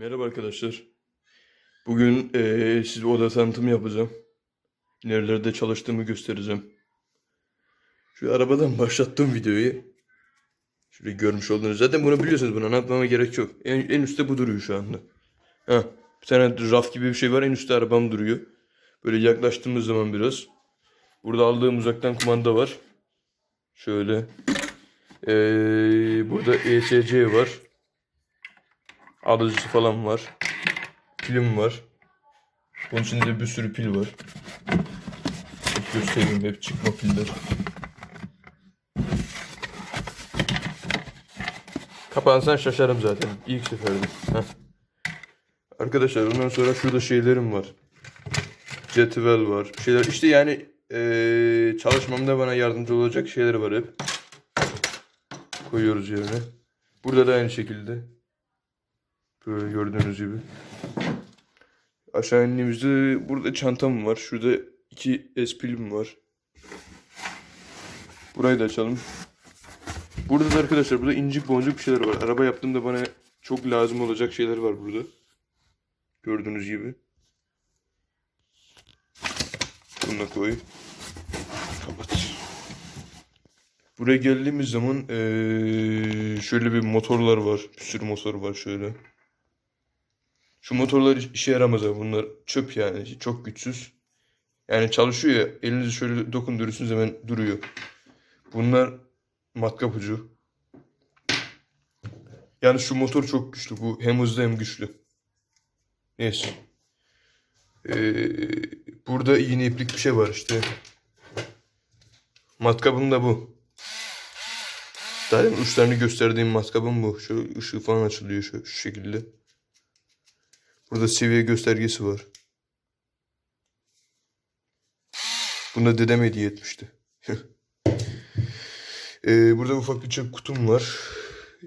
Merhaba arkadaşlar. Bugün eee size oda tanıtımı yapacağım. Nerelerde çalıştığımı göstereceğim. Şu arabadan başlattığım videoyu. Şöyle görmüş oldunuz. Zaten bunu biliyorsunuz. Bunu anlatmama gerek yok. En, en üstte bu duruyor şu anda. Ha, bir tane raf gibi bir şey var. En üstte arabam duruyor. Böyle yaklaştığımız zaman biraz. Burada aldığım uzaktan kumanda var. Şöyle. Eee, burada ESC var. Alıcısı falan var. Pilim var. Bunun içinde bir sürü pil var. Hep göstereyim hep çıkma piller. Kapansan şaşarım zaten. İlk seferde. Arkadaşlar ondan sonra şurada şeylerim var. Cetvel var. Şeyler işte yani eee, çalışmamda bana yardımcı olacak şeyler var hep. Koyuyoruz yerine. Burada da aynı şekilde. Böyle gördüğünüz gibi. Aşağı indiğimizde burada çantam var. Şurada iki espilim var. Burayı da açalım. Burada da arkadaşlar burada incik boncuk bir şeyler var. Araba yaptığımda bana çok lazım olacak şeyler var burada. Gördüğünüz gibi. Bunu da koy. Kapat. Buraya geldiğimiz zaman eee, şöyle bir motorlar var. Bir sürü motor var şöyle. Şu motorlar iş- işe yaramaz abi. Bunlar çöp yani. Çok güçsüz. Yani çalışıyor ya. Elinizi şöyle dokundurursunuz hemen duruyor. Bunlar matkap ucu. Yani şu motor çok güçlü. Bu hem hızlı hem güçlü. Neyse. Ee, burada iğne iplik bir şey var işte. Matkabım da bu. Zaten uçlarını gösterdiğim matkabım bu. Şu ışığı falan açılıyor şu, şu şekilde. Burada seviye göstergesi var. Bunda dedem hediye etmişti. Ee, burada ufak bir çöp kutum var.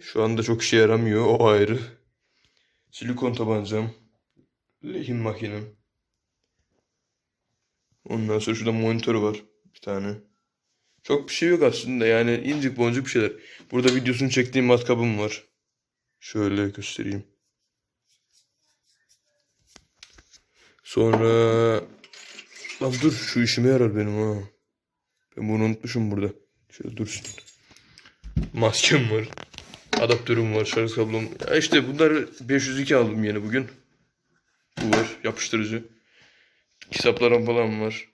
Şu anda çok işe yaramıyor. O ayrı. Silikon tabancam. Lehim makinem. Ondan sonra şurada monitör var. Bir tane. Çok bir şey yok aslında. Yani incik boncuk bir şeyler. Burada videosunu çektiğim matkabım var. Şöyle göstereyim. Sonra... Lan dur şu işime yarar benim ha. Ben bunu unutmuşum burada. Şöyle dursun. Maskem var. Adaptörüm var. Şarj kablom. Ya işte bunları 502 aldım yeni bugün. Bu var. Yapıştırıcı. Kitaplarım falan var.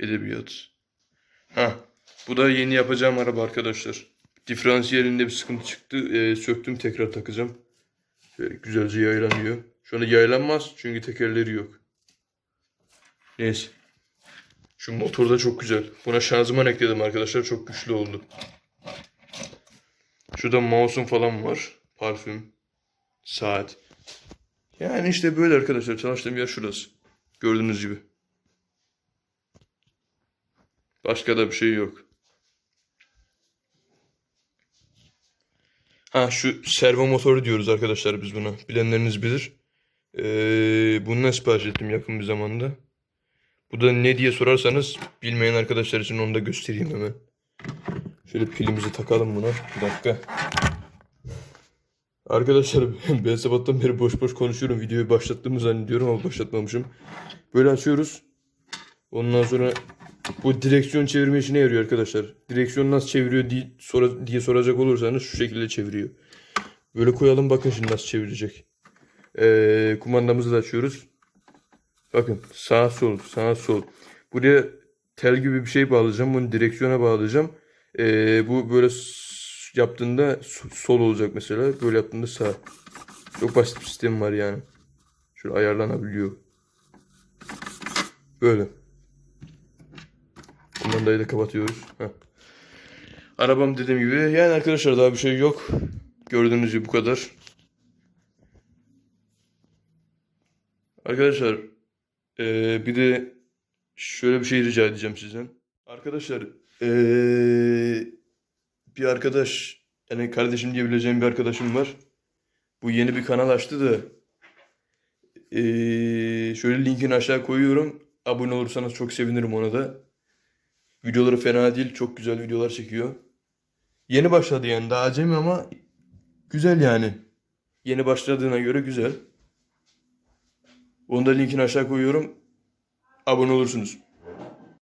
Edebiyat. Ha. Bu da yeni yapacağım araba arkadaşlar. Diferansiyelinde bir sıkıntı çıktı. Ee, söktüm tekrar takacağım. Şöyle güzelce yaylanıyor. Şu yaylanmaz çünkü tekerleri yok. Neyse. Şu motor da çok güzel. Buna şanzıman ekledim arkadaşlar. Çok güçlü oldu. Şurada mouse'um falan var. Parfüm. Saat. Yani işte böyle arkadaşlar. Çalıştığım yer şurası. Gördüğünüz gibi. Başka da bir şey yok. Ha şu servo motoru diyoruz arkadaşlar biz buna. Bilenleriniz bilir. Ee, bundan sipariş ettim yakın bir zamanda. Bu da ne diye sorarsanız bilmeyen arkadaşlar için onu da göstereyim hemen. Şöyle pilimizi takalım buna. Bir dakika. Arkadaşlar ben sabahtan beri boş boş konuşuyorum. Videoyu başlattığımı zannediyorum ama başlatmamışım. Böyle açıyoruz. Ondan sonra bu direksiyon çevirme işine yarıyor arkadaşlar. Direksiyon nasıl çeviriyor diye, sora- diye soracak olursanız şu şekilde çeviriyor. Böyle koyalım bakın şimdi nasıl çevirecek. Ee, kumandamızı da açıyoruz. Bakın sağ sol sağ sol. Buraya tel gibi bir şey bağlayacağım. Bunu direksiyona bağlayacağım. Ee, bu böyle yaptığında sol olacak mesela. Böyle yaptığında sağ. Çok basit bir sistem var yani. Şöyle ayarlanabiliyor. Böyle. Kumandayı da kapatıyoruz. Heh. Arabam dediğim gibi. Yani arkadaşlar daha bir şey yok. Gördüğünüz gibi bu kadar. Arkadaşlar eee, bir de şöyle bir şey rica edeceğim sizden. Arkadaşlar eee, bir arkadaş yani kardeşim diyebileceğim bir arkadaşım var. Bu yeni bir kanal açtı da eee, şöyle linkini aşağı koyuyorum. Abone olursanız çok sevinirim ona da. Videoları fena değil. Çok güzel videolar çekiyor. Yeni başladı yani. Daha acemi ama güzel yani. Yeni başladığına göre güzel. Onu da linkini aşağı koyuyorum. Abone olursunuz.